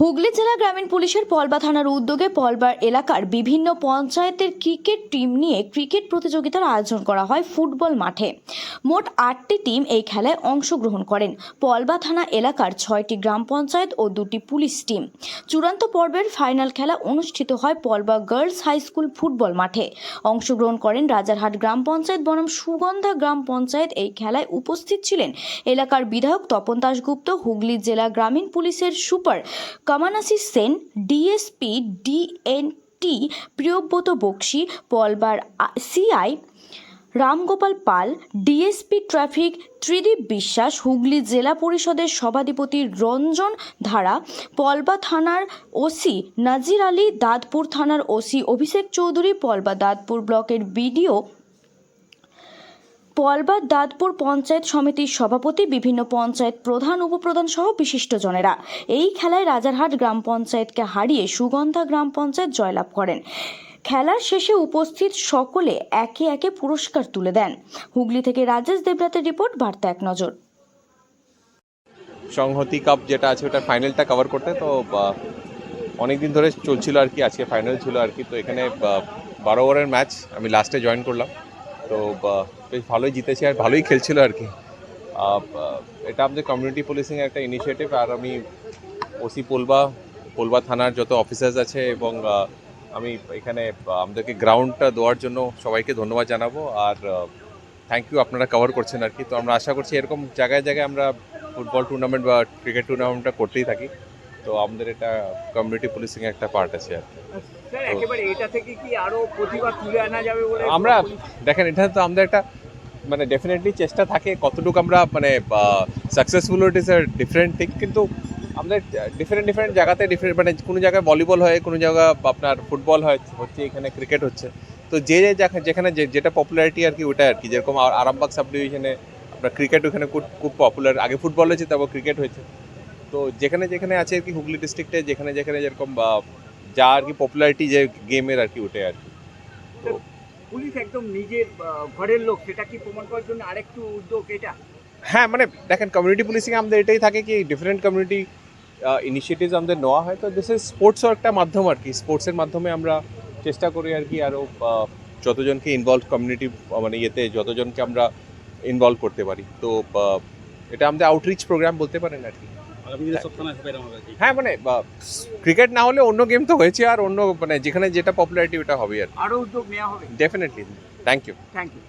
হুগলি জেলা গ্রামীণ পুলিশের পলবা থানার উদ্যোগে পলবার এলাকার বিভিন্ন পঞ্চায়েতের ক্রিকেট টিম নিয়ে ক্রিকেট প্রতিযোগিতার আয়োজন করা হয় ফুটবল মাঠে। মোট আটটি টিম এই খেলায় অংশগ্রহণ করেন। পলবা থানা এলাকার ছয়টি গ্রাম পঞ্চায়েত ও দুটি পুলিশ টিম। চূড়ান্ত পর্বের ফাইনাল খেলা অনুষ্ঠিত হয় Polba girls high school football মাঠে। অংশগ্রহণ করেন রাজারহাট গ্রাম পঞ্চায়েত বনাম সুগন্ধা গ্রাম পঞ্চায়েত। এই খেলায় উপস্থিত ছিলেন এলাকার বিধায়ক তপন দাশগুপ্ত, হুগলি জেলা গ্রামীণ পুলিশের super Kamanasi Sen DSP DNT Priyabrata Bakshi, পলবার CI Ramgopal Pal DSP traffic, Tridip Biswas, Hooghly জেলা পরিষদের সভাধিপতি রঞ্জন ধারা, পলবা থানার ওসি নাজির আলী, দাঁতপুর থানার ওসি অভিষেক চৌধুরী, পলবা দাঁতপুর ব্লকের বিডিও পলবার দাঁতপুর পঞ্চায়েত সমিতির সভাপতি, বিভিন্ন পঞ্চায়েত প্রধান, উপপ্রধান সহ বিশিষ্টজনেরা। এই খেলায় রাজারহাট গ্রাম পঞ্চায়েতকে হারিয়ে সুগন্ধা গ্রাম পঞ্চায়েত জয়লাভ করেন। খেলার শেষে উপস্থিত সকলে একে একে পুরস্কার তুলে দেন। হুগলি থেকে রাজেশ দেবরাতের রিপোর্ট, বার্তা এক নজর। সংহতি কাপ যেটা আছে ওটা ফাইনালটা কভার করতে তো অনেক দিন ধরে চলছিল আর কি, আজকে ফাইনাল ছিল আর কি, তো এখানে বারো ওভারের ম্যাচ আমি লাস্টে জয়েন করলাম। তো বেশ ভালোই জিতেছি আর ভালোই খেলছিল আর কি। এটা আমাদের কমিউনিটি পুলিশিং একটা ইনিশিয়েটিভ আর আমি ওসি পোলবা পোলবা থানার যত অফিসার্স আছে এবং আমি এখানে আমাদেরকে গ্রাউন্ডটা দেওয়ার জন্য সবাইকে ধন্যবাদ জানাব। আর থ্যাংক ইউ আপনারা কভার করছেন আর কি। তো আমরা আশা করছি এরকম জায়গায় জায়গায় আমরা ফুটবল টুর্নামেন্ট বা ক্রিকেট টুর্নামেন্টটা করতেই থাকি। তো আমাদের এটা কমিউনিটি পুলিশিং একটা পার্ট আছে আর কি। স্যার একেবারে এটা থেকে কি আরও প্রতিভা তুলে আনা যাবে বলে আমরা দেখেন এটা তো আমাদের একটা মানে ডেফিনেটলি চেষ্টা থাকে কতটুকু আমরা মানে successful it is a different thing কিন্তু আমাদের ডিফারেন্ট ডিফারেন্ট জায়গাতে ডিফারেন্ট মানে কোনো জায়গায় ভলিবল হয় কোনো জায়গায় আপনার ফুটবল হয় হচ্ছে এখানে ক্রিকেট হচ্ছে। তো যে যে জায়গা- যেখানে যেটা পপুলারিটি আর কি ওটা আর কি। যেরকম আর- আরামবাগ সাব ডিভিশনে আপনার ক্রিকেট ওখানে খুব খুব পপুলার আগে ফুটবল হয়েছে তারপর ক্রিকেট হয়েছে। তো যেখানে যেখানে আছে আর কি হুগলি ডিস্ট্রিক্টে যেখানে যেখানে যেরকম বা, যা আর কি পপুলারিটি যে গেমের আর কি ওটাই আর কি। তো পুলিশ একদম নিজের ঘরের লোক সেটা কি প্রমাণ করার জন্য আরেকটু উদ্যোগ এটা? হ্যাঁ মানে দেখেন কমিউনিটি পুলিশিং আমাদের এটাই থাকে কি ডিফারেন্ট কমিউনিটি ইনিশিয়েটিভস আমাদের নেওয়া হয়। তো দিস ইজ স্পোর্টসও একটা মাধ্যম আর কি। স্পোর্টসের মাধ্যমে আমরা চেষ্টা করি আর কি আরও যতজনকে ইনভলভ কমিউনিটি মানে ইয়েতে যতজনকে আমরা ইনভলভ করতে পারি। তো এটা আমাদের আউটরিচ প্রোগ্রাম বলতে পারেন আর কি। হ্যাঁ মানে ক্রিকেট না হলে অন্য গেম তো হয়েছে আর অন্য মানে যেখানে যেটা পপুলারিটি ওটা হবে আর আরও উদ্যোগ নেওয়া হবে। Definitely thank you thank you